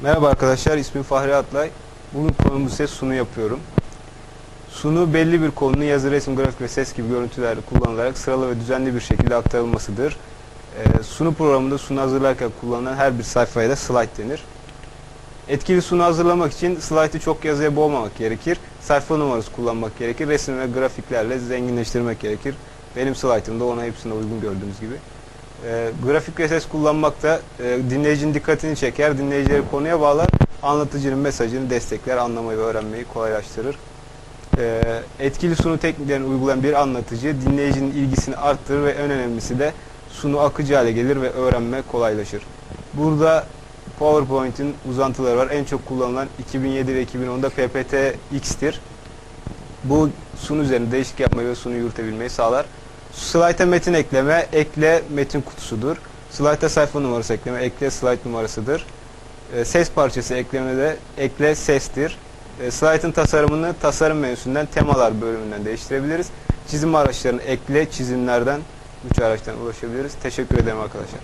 Merhaba arkadaşlar, ismim Fahri Atlay. Bugün konumuz ise sunu yapıyorum. Sunu belli bir konunun yazı, resim, grafik ve ses gibi görüntüler kullanılarak sıralı ve düzenli bir şekilde aktarılmasıdır. Ee, sunu programında sunu hazırlarken kullanılan her bir sayfaya da slide denir. Etkili sunu hazırlamak için slide'ı çok yazıya boğmamak gerekir. Sayfa numarası kullanmak gerekir. Resim ve grafiklerle zenginleştirmek gerekir. Benim slide'ımda ona hepsine uygun gördüğünüz gibi. E, grafik ve ses kullanmak da e, dinleyicinin dikkatini çeker, dinleyicileri konuya bağlar, anlatıcının mesajını destekler, anlamayı ve öğrenmeyi kolaylaştırır. E, etkili sunu tekniklerini uygulayan bir anlatıcı dinleyicinin ilgisini arttırır ve en önemlisi de sunu akıcı hale gelir ve öğrenme kolaylaşır. Burada PowerPoint'in uzantıları var. En çok kullanılan 2007 ve 2010'da PPT-X'tir. Bu sunu üzerinde değişik yapmayı ve sunu yürütebilmeyi sağlar. Slide'a metin ekleme, ekle metin kutusudur. Slide'a sayfa numarası ekleme, ekle slide numarasıdır. E, ses parçası ekleme de ekle sestir. E, slide'ın tasarımını tasarım menüsünden temalar bölümünden değiştirebiliriz. Çizim araçlarını ekle çizimlerden 3 araçtan ulaşabiliriz. Teşekkür ederim arkadaşlar.